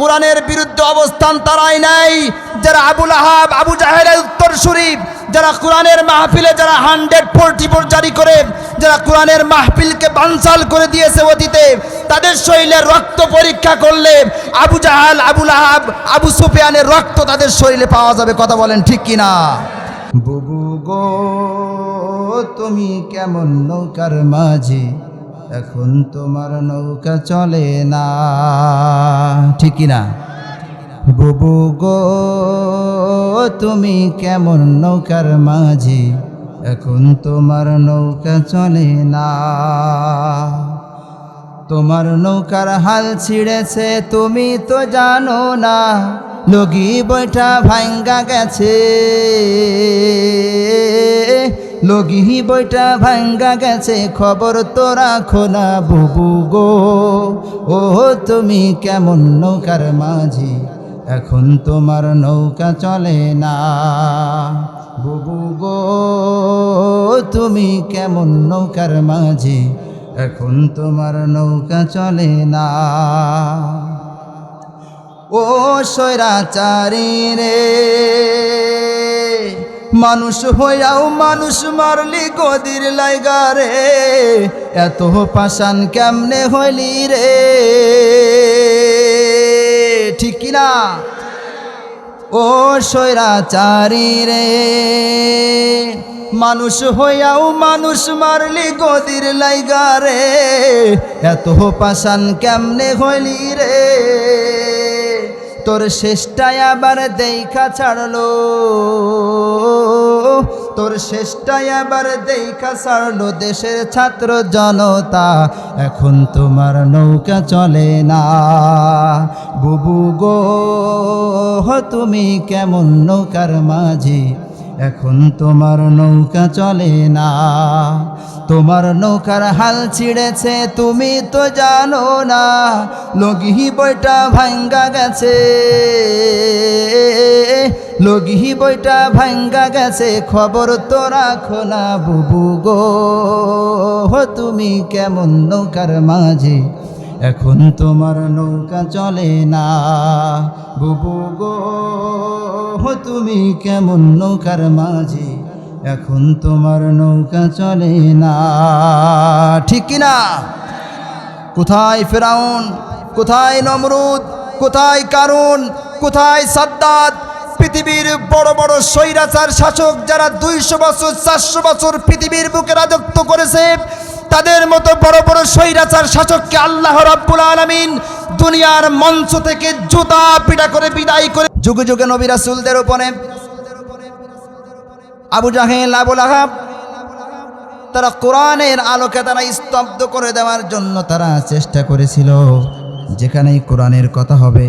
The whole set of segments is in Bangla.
কোরআনের বিরুদ্ধে অবস্থান তারাই নাই যারা আবুল আহাব, আবু জাহেলের উত্তর শরীফ, যারা কোরআনের মাহফিলে যারা হান্ড্রেড ফোরটি ফোর জারি করে, যারা কোরআনের মাহফিলকে বানসাল করে দিয়েছে অতীতে, তাদের শরীরে রক্ত পরীক্ষা করলে আবু জাহাল, আবুল আহাব, আবু সুফিয়ানের রক্ত তাদের শরীরে পাওয়া যাবে, কথা বলেন ঠিক কিনা? বুবু গো, তুমি কেমন নৌকার মাঝে? এখন তোমার নৌকা চলে না। ঠিক কিনা? বুবু গো, তুমি কেমন নৌকার মাঝে? এখন তোমার নৌকা চলে না। তোমার নৌকার হাল ছিঁড়েছে, তুমি তো জানো না। লগি বইটা ভাঙ্গা গেছে। লগি বইটা ভাঙ্গা গেছে, খবর তো রাখো না বুবু গো। ও তুমি কেমন নৌকার মাঝি, এখন তোমার নৌকা চলে না। বুবু গো, তুমি কেমন নৌকার মাঝি, এখন তোমার নৌকা চলে না। ও সৈরাচারী রে মানুষ হইয়াও মানুষ মারলি গদির লাইগা রে। এত পাশান কেমনে হইলি রে? ঠিক কিনা ও সৈরাচারী রে। মানুষ হইয়াও মানুষ মারলি গদির লাইগা রে। এত পাশান কেমনে হইলি রে? তোর শেষটাই আবার দেখা ছাড়লো। তোর শেষটাই আবার দেখা ছাড়লো দেশের ছাত্র জনতা। এখন তোমার নৌকা চলে না। বুবু গো, তুমি কেমন নৌকার মাঝি? এখন তোমার নৌকা চলে না। তোমার নৌকার হাল ছিঁড়েছে, তুমি তো জানো না। লগি বইটা ভাঙ্গা গেছে, লগি বইটা ভাঙ্গা গেছে। খবর তো রাখো না বুবু গো, তুমি কেমন নৌকার মাঝে? এখন তোমার নৌকা চলে না বুবু গো। তুমি কেমন নৌকার মাঝে? এখন তোমার নৌকা চলে না। ঠিক কিনা কোথায় ফেরাউন? কোথায় নমরুদ? কোথায় কারুন? কোথায় সাদ্দাত? পৃথিবীর বড় বড় স্বৈরাচার শাসক যারা দুইশো বছর, চারশো বছর পৃথিবীর বুকে রাজত্ব করেছে, তাদের মতো বড় বড় স্বৈরাচার শাসককে আল্লাহ রাব্বুল আলামিন দুনিয়ার মঞ্চ থেকে জুতা পিটা করে বিদায় করে যুগে যুগে নবী রাসুলদের উপরে আবু জাহেল আবুল আহাব তারা কোরআনের আলোকে তারা স্তব্ধ করে দেওয়ার জন্য তারা চেষ্টা করেছিল। যেখানেই কোরআনের কথা হবে,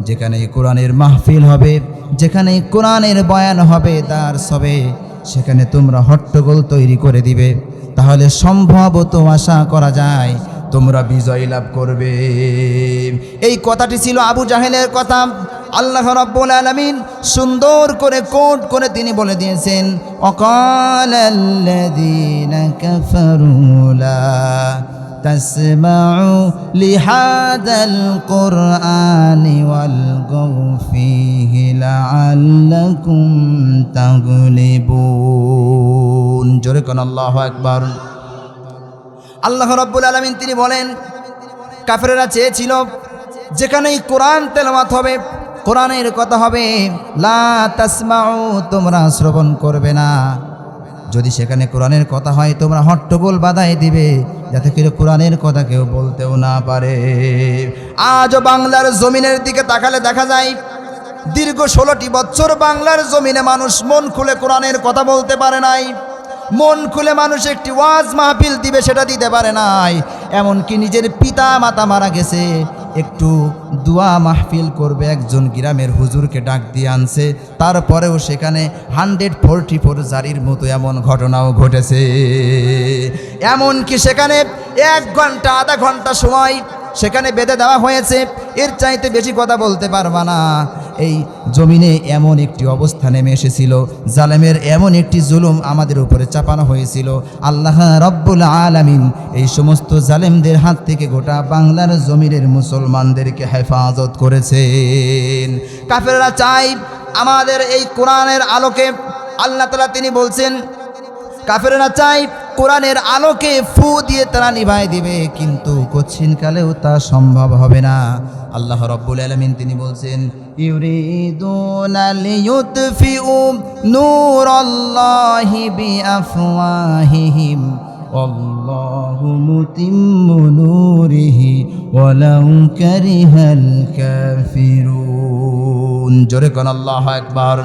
যেখানেই কোরআনের মাহফিল হবে, যেখানেই কোরআনের বয়ান হবে তার সবে, সেখানে তোমরা হট্টগোল তৈরি করে দিবে। তাহলে সম্ভবত আশা করা যায় তোমরা বিজয় লাভ করবে এই কথাটি ছিল আবু জাহেলের কথা আল্লাহ রাব্বুল আলামিন সুন্দর করে কোট করে তিনি বলে দিয়েছেন অকালাল্লাযীনা কাফারু লা تسمعوا لهذا القرآن والغوا فيه لعلكم تغلبون জোরে কোন আল্লাহু আকবার আল্লাহ রাব্বুল আলামিন তিনি বলেন, কাফেরেরা চেয়েছিল যেখানেই কোরআন তেলাওয়াত হবে, কোরআনের কথা হবে, লা তোমরা শ্রবণ করবে না। যদি সেখানে কোরআনের কথা হয়, তোমরা হট্টগোল বাধাই দিবে, যাতে করে কোরআনের কথা কেউ বলতেও না পারে। আজও বাংলার জমিনের দিকে তাকালে দেখা যায়, দীর্ঘ ষোলোটি বছর বাংলার জমিনে মানুষ মন খুলে কোরআনের কথা বলতে পারে নাই। মন খুলে মানুষ একটি ওয়াজ মাহফিল দিবে, সেটা দিতে পারে নাই। এমনকি নিজের পিতা, মাতা মারা গেছে, একটু দোয়া মাহফিল করবে, একজন গ্রামের হুজুরকে ডাক দিয়ে আনছে। তারপরেও সেখানে হান্ড্রেড ফোরটি ফোর জারির মতো এমন ঘটনাও ঘটেছে। এমনকি সেখানে এক ঘণ্টা, আধা ঘণ্টা সময় সেখানে বেঁধে দেওয়া হয়েছে। এর চাইতে বেশি কথা বলতে পারবা না। এই জমিনে এমন একটি অবস্থা নেমে এসেছিল। জালেমের এমন একটি জুলুম আমাদের উপরে চাপানো হয়েছিল। আল্লাহ রব্বুল আলামিন এই সমস্ত জালেমদের হাত থেকে গোটা বাংলার জমিনের মুসলমানদেরকে হেফাজত করেছেন। কাফেররা চাই আমাদের এই কোরআনের আলোকে আল্লাহ তালা তিনি বলছেন, কাফেররা চাই কোরআনের আলোকে ফু দিয়ে তারা নিভাই দিবে, কিন্তু কঠিন কালেও তা সম্ভব হবে না আল্লাহ রব্বুল আলমিন তিনি বলছেন ইউরিদুনা লিয়ুতফিউ নূরাল্লাহি বিআফওয়াহিহিম والله متم نوره ولو كره الكافرون জোরে কোন আল্লাহ একবার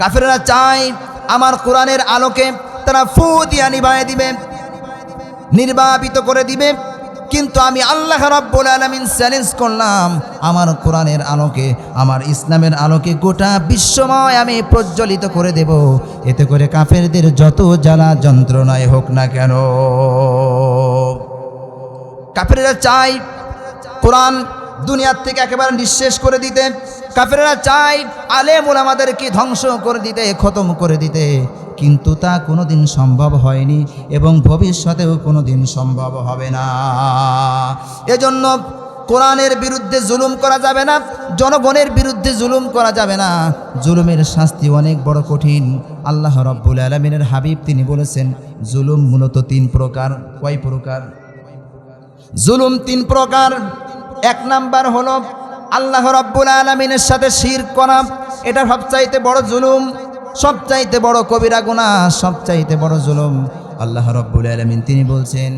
কাফেররা চায় আমার কোরআনের আলোকে তারা ফু দিয়া নিভায় দিবে নির্বাপিত করে দিবে কিন্তু আমি আল্লাহ রাব্বুল আলামিন চ্যালেঞ্জ করলাম, আমার কোরআনের আলোকে, আমার ইসলামের আলোকে গোটা বিশ্বময় আমি প্রজ্বলিত করে দেব। এতে করে কাফেরদের যত জ্বালা যন্ত্রণায় হোক না কেন। কাফেররা চায় কোরআন দুনিয়ার থেকে একেবারে নিঃশেষ করে দিতে। কাফেররা চায় আলেম ওলামাদেরকে ধ্বংস করে দিতে, খতম করে দিতে। কিন্তু তা কোনোদিন সম্ভব হয়নি এবং ভবিষ্যতেও কোনোদিন সম্ভব হবে না। এজন্য কোরআনের বিরুদ্ধে জুলুম করা যাবে না, জনগণের বিরুদ্ধে জুলুম করা যাবে না। জুলুমের শাস্তি অনেক বড় কঠিন। আল্লাহ রব্বুল আলমিনের হাবিব তিনি বলেছেন, জুলুম মূলত তিন প্রকার। কয় প্রকার? জুলুম তিন প্রকার। এক নাম্বার হলো, আল্লাহ রাব্বুল আলমিনের সাথে শির করা, এটা সবচাইতে বড় জুলুম। সবচাইতে বড় কবিরা গুণা সবচাইতে বড় জুলুম। আল্লাহ রাব্বুল আলমিন তিনি বলছেন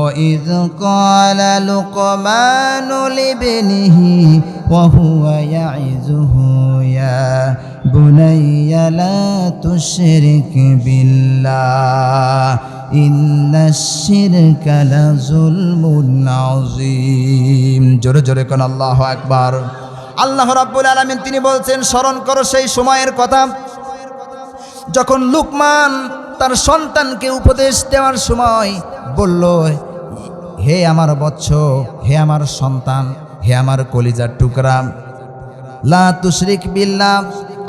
ও ইদ ক্বালা লুকমানু লিবনিহি, ওয়া হুয়া ইয়াইযুহু, ইয়া বুনাইয়া লা তুশরিক বিল্লাহ, ইন্না শিরকা লাযুলমুন আযীম। জোরে জোরে কোন আল্লাহ আকবার। আল্লাহ রাব্বুল আলামিন তিনি বলছেন, স্মরণ করো সেই সময়ের কথা যখন লুকমান তার সন্তানকে উপদেশ দেওয়ার সময় বলল, হে আমার বৎস, হে আমার সন্তান, হে আমার কলিজার টুকরা, লা তুশরিক বিল্লাহ,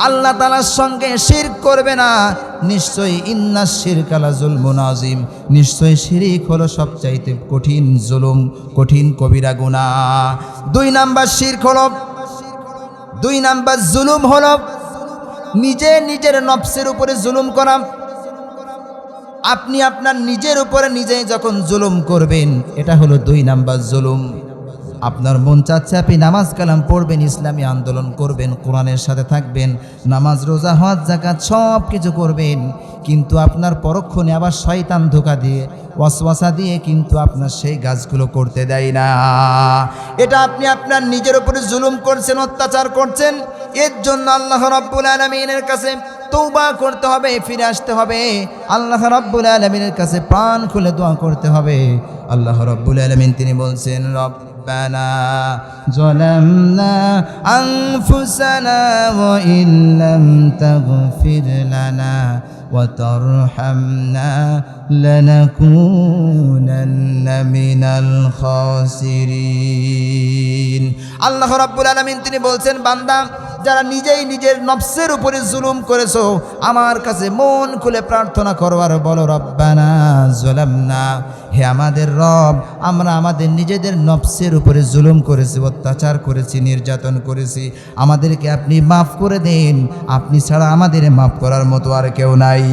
আল্লাহ তালার সঙ্গে শির করবে না। নিশ্চয়ই ইন্না শির কালা জুলমুন আজিম নিশ্চয়ই শিরিক হলো সবচাইতে কঠিন জুলুম, কঠিন কবিরা গুণা দুই নাম্বার শির হলো, দুই নাম্বার জুলুম হলো নিজে নিজের নফসের উপরে জুলুম করা। আপনি আপনার নিজের উপরে নিজেই যখন জুলুম করবেন, এটা হলো দুই নাম্বার জুলুম। আপনার মন চাচ্ছে আপনি নামাজ কালাম পড়বেন, ইসলামী আন্দোলন করবেন, কোরআনের সাথে থাকবেন, নামাজ, রোজা, হজ জাকাত সব কিছু করবেন, কিন্তু আপনার পরক্ষণে আবার শয়তান ধোকা দিয়ে, ওয়াসওয়াসা দিয়ে কিন্তু আপনার সেই গাছগুলো করতে দেয় না। এটা আপনি আপনার নিজের উপরে জুলুম করছেন, অত্যাচার করছেন এর জন্য আল্লাহ রাব্বুল আলমিনের কাছে তৌবা করতে হবে ফিরে আসতে হবে আল্লাহ রাব্বুল আলমিনের কাছে প্রাণ খুলে দোয়া করতে হবে আল্লাহ রাব্বুল আলমিন তিনি বলছেন রব্বানা ظلمنا أنفسنا وإن لم تغفر لنا وترحمنا لنكونن من الخاسرين আল্লাহ রাব্বুল আলামিন তিনি বলছেন বান্দা যারা নিজেই নিজের নফসের উপরে জুলুম করেছ, আমার কাছে মন খুলে প্রার্থনা করো আর বলো, রব্বানা জলামনা। হে আমাদের রব, আমরা আমাদের নিজেদের নফসের উপরে জুলুম করেছি, অত্যাচার করেছি, নির্যাতন করেছি। আমাদেরকে আপনি মাফ করে দেন। আপনি ছাড়া আমাদের মাফ করার মতো আর কেউ নাই।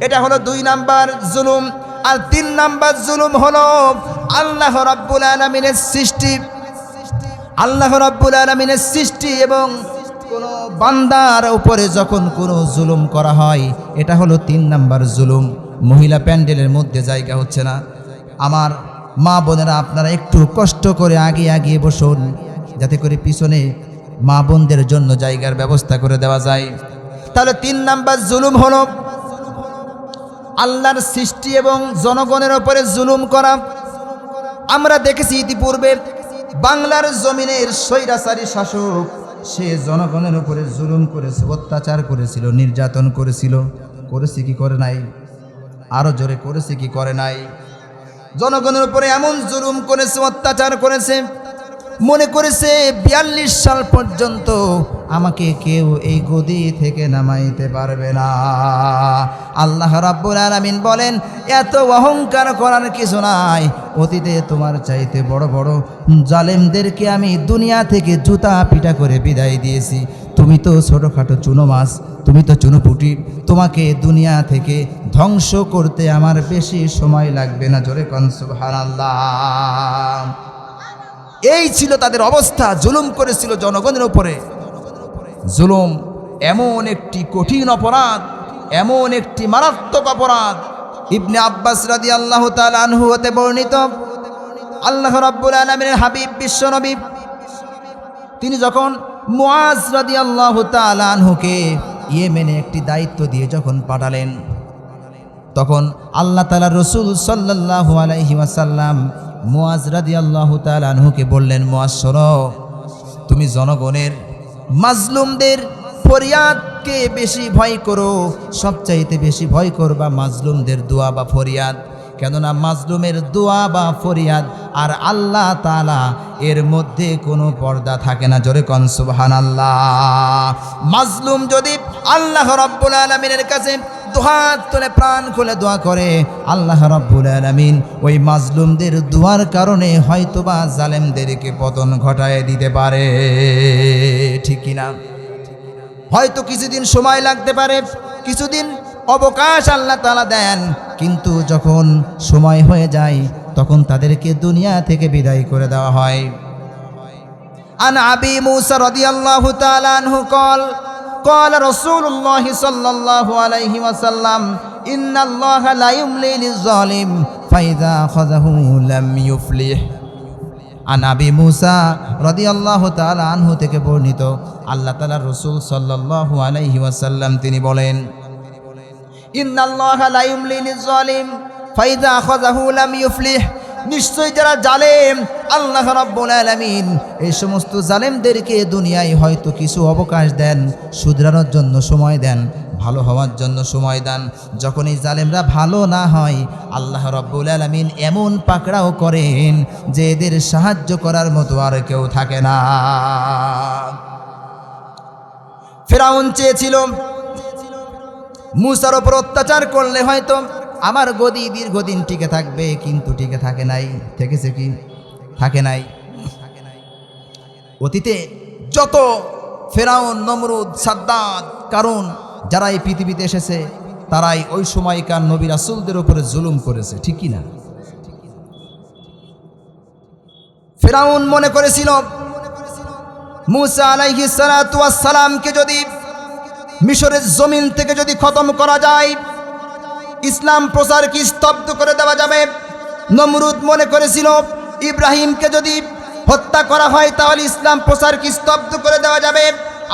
এটা হলো দুই নাম্বার জুলুম। আর তিন নাম্বার জুলুম হলো আল্লাহ রাব্বুল আলমিনের সৃষ্টি। আল্লাহ রাব্বুল আলমিনের সৃষ্টি এবং কোনো বান্দার উপরে যখন কোনো জুলুম করা হয়, এটা হলো তিন নাম্বার জুলুম। মহিলা প্যান্ডেলের মধ্যে জায়গা হচ্ছে না। আমার মা বোনেরা, আপনারা একটু কষ্ট করে আগে আগিয়ে বসুন, যাতে করে পিছনে মা বোনদের জন্য জায়গার ব্যবস্থা করে দেওয়া যায়। তাহলে তিন নাম্বার জুলুম হলো আল্লাহর সৃষ্টি এবং জনগণের ওপরে জুলুম করা। আমরা দেখেছি ইতিপূর্বে বাংলার জমিনের স্বৈরাচারী শাসক, সে জনগণের উপরে জুলুম করেছে, অত্যাচার করেছিল, নির্যাতন করেছিল। করেছে কি, করে নাই? আরও জোরে করেছে কি, করে নাই? জনগণের উপরে এমন জুলুম করেছে, অত্যাচার করেছে মনে করেছে, বিয়াল্লিশ সাল পর্যন্ত আমাকে কেউ এই গদি থেকে নামাইতে পারবে না। আল্লাহ রাব্বুল আলামিন বলেন, এত অহংকার করার কিছু নাই। অতীতে তোমার চাইতে বড় বড় জালেমদেরকে আমি দুনিয়া থেকে জুতা পিটা করে বিদায় দিয়েছি। তুমি তো ছোটোখাটো চুনো মাছ, তুমি তো চুনোপুটি তোমাকে দুনিয়া থেকে ধ্বংস করতে আমার বেশি সময় লাগবে না। জোরে কনসুবহান আল্লাহ এই ছিল তাদের অবস্থা, জুলুম করেছিল জনগণের উপরে। জুলুম এমন একটি কঠিন অপরাধ, এমন একটি মারাত্মক অপরাধ। ইবনে আব্বাস রাদি আল্লাহ আনহু হতে বর্ণিত, আল্লাহ রাব্বুল আলমিনের হাবিব বিশ্বনবী তিনি যখন মুআজ রাদি আল্লাহ আনহুকে ইয়েমেনে একটি দায়িত্ব দিয়ে যখন পাঠালেন, তখন আল্লাহ তালা রসুল সাল্লাহ আলাইহি ওয়াসাল্লাম মুআজ রাদি আল্লাহ আনহুকে বললেন শোনো, তুমি জনগণের মাজলুমদের ফরিয়াদকে বেশি ভয় করো, সবচাইতে বেশি ভয় করবা মাজলুমদের দোয়া বা ফরিয়াদ। কেননা মাজলুমের দোয়া বা ফরিয়াদ আর আল্লাহ তালা এর মধ্যে কোনো পর্দা থাকে না। জোরে কনসুবহান আল্লাহ মাজলুম যদি আল্লাহ রব্বুল আলমিনের কাছে দুহাত তুলে প্রাণ খুলে দোয়া করে। আল্লাহ রব্বুল আলমিন ওই মাজলুমদের দোয়ার কারণে হয়তোবা জালেমদেরকে পতন ঘটায় দিতে পারে। ঠিক কিনা? হয়তো কিছুদিন সময় লাগতে পারে, কিছুদিন অবকাশ আল্লাহ তালা দেন, কিন্তু যখন সময় হয়ে যায়, তখন তাদেরকে দুনিয়া থেকে বিদায় করে দেওয়া হয়। আন আবি মুসা রদিয়াল্লাহু তাআলা আনহু কল قال رسول الله صلى الله عليه وسلم إن الله لا يملي للظالم فإذا أخذه لم يفلح আন আবি মুসা রাদিয়াল্লাহু তাআলা আনহু থেকে বর্ণিত আল্লাহ তাআলা রাসূল সাল্লাল্লাহু আলাইহি ওয়াসাল্লাম তিনি বলেন ইন্নাল্লাহা লা ইউমলি লিজ-জালিম ফাইযা আখাযাহু লাম ইউফলিহ নিশ্চয় যারা জালেম, আল্লাহ রাব্বুল আলামিন এই সমস্ত জালেমদেরকে দুনিয়ায় হয়তো কিছু অবকাশ দেন, শুধরানোর জন্য সময় দেন, ভালো হওয়ার জন্য সময় দেন। যখন এই জালেমরা ভালো না হয়, আল্লাহ রব্বুল আলমিন এমন পাকড়াও করেন যে এদের সাহায্য করার মতো আর কেউ থাকে না। ফেরাউন চেয়েছিল, মুসার ওপর অত্যাচার করলে হয়তো আমার গদি দীর্ঘদিন টিকে থাকবে, কিন্তু টিকে থাকে নাই। থেকেছে কি? থাকে নাই। অতীতে যত ফেরাউন, নমরুদ, সাদ্দাদ কারণ যারা এই পৃথিবীতে এসেছে, তারাই ওই সময়কার নবী রাসুলদের উপরে জুলুম করেছে ঠিকই না? ফেরাউন মনে করেছিল, মুসা আলাইহি সালামকে যদি মিশরের জমিন থেকে যদি খতম করা যায় ইসলাম প্রচারকে স্তব্ধ করে দেওয়া যাবে। নমরুদ মনে করেছিল, ইব্রাহিমকে যদি হত্যা করা হয়, তাহলে ইসলাম প্রচারকে স্তব্ধ করে দেওয়া যাবে।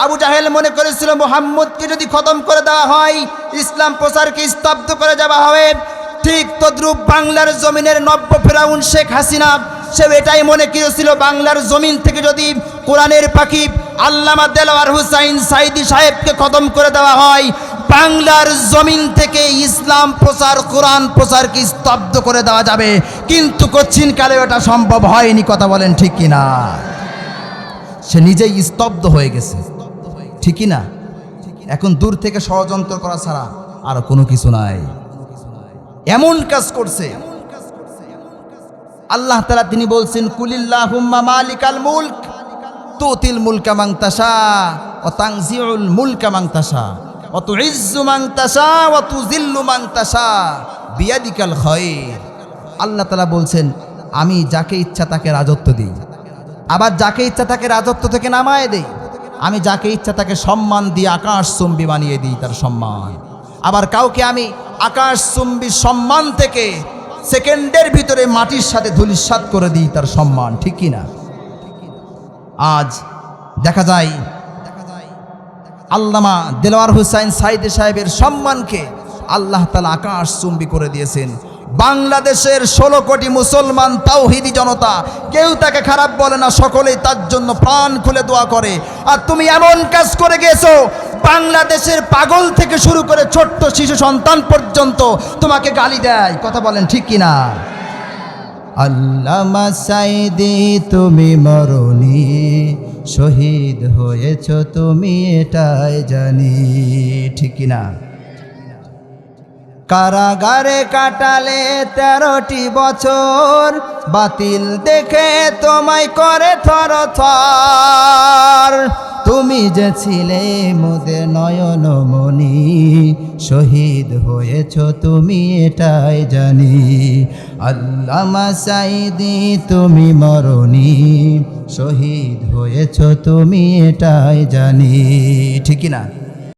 আবু জাহেল মনে করেছিল, মোহাম্মদকে যদি খতম করে দেওয়া হয়, ইসলাম প্রচারকে স্তব্ধ করে দেওয়া হবে। ঠিক তদ্রূপ বাংলার জমিনের নব্য ফেরাউন শেখ হাসিনা সে এটাই মনে করেছিল, বাংলার জমিন থেকে যদি কোরআনের পাখি আল্লামা দেলোয়ার হুসাইন সাইদি সাহেবকে খতম করে দেওয়া হয় বাংলার জমিন থেকে ইসলাম প্রচার, কোরআন প্রচারকে স্তব্ধ করে দেওয়া যাবে। কিন্তু কচ্ছিন কালে ওটা সম্ভব হয়নি, কথা বলেন ঠিক কিনা? সে নিজেই স্তব্ধ হয়ে গেছে। ঠিকই না এখন দূর থেকে ষড়যন্ত্র করা ছাড়া আর কোনো কিছু নাই। এমন কাজ করছে। আল্লাহ তালা তিনি বলছেন কুলিল্লাহ মালিকাল মুলক, তুতিল মুলকা মাংতাসা ও তাংজিউল ও তু ইজ্জু মাংতাসা ও তু জিল্লু বিয়াদিকাল খয়ের। আল্লাহ তালা বলছেন, আমি যাকে ইচ্ছা তাকে রাজত্ব দিই। আবার যাকে ইচ্ছা তাকে রাজত্ব থেকে নামায় দেই। আমি যাকে ইচ্ছা তাকে সম্মান দিয়ে আকাশ চুম্বি বানিয়ে দিই তার সম্মান। আবার কাউকে আমি আকাশ চুম্বি সম্মান থেকে সেকেন্ডের ভিতরে মাটির সাথে ধুলিস্বাদ করে দিই তার সম্মান, ঠিক কি না আজ দেখা যায় আল্লামা দেলোয়ার হুসাইন সাইদে সাহেবের সম্মানকে আল্লাহ তালা আকাশ চুম্বি করে দিয়েছেন। বাংলাদেশের ষোলো কোটি মুসলমান তাওহিদি জনতা, কেউ তাকে খারাপ বলে না, সকলেই তার জন্য প্রাণ খুলে দোয়া করে। আর তুমি এমন কাজ করে গেছো বাংলাদেশের পাগল থেকে শুরু করে ছোট্ট শিশু সন্তান পর্যন্ত তোমাকে গালি দেয়। কথা বলেন ঠিক কিনা? আল্লামা সাইদি, তুমি মরণি। শহীদ হয়েছ তুমি এটাই জানি, ঠিক না কারাগারে কাটালে তেরোটি বছর, বাতিল দেখে তোমায় করে থর থর তুমি যে ছিলে মোদের নয়নমণি, শহীদ হয়েছ তুমি এটাই জানি। আল্লামা সাইদি, তুমি মরণি, শহীদ হয়েছ তুমি এটাই জানি। ঠিক না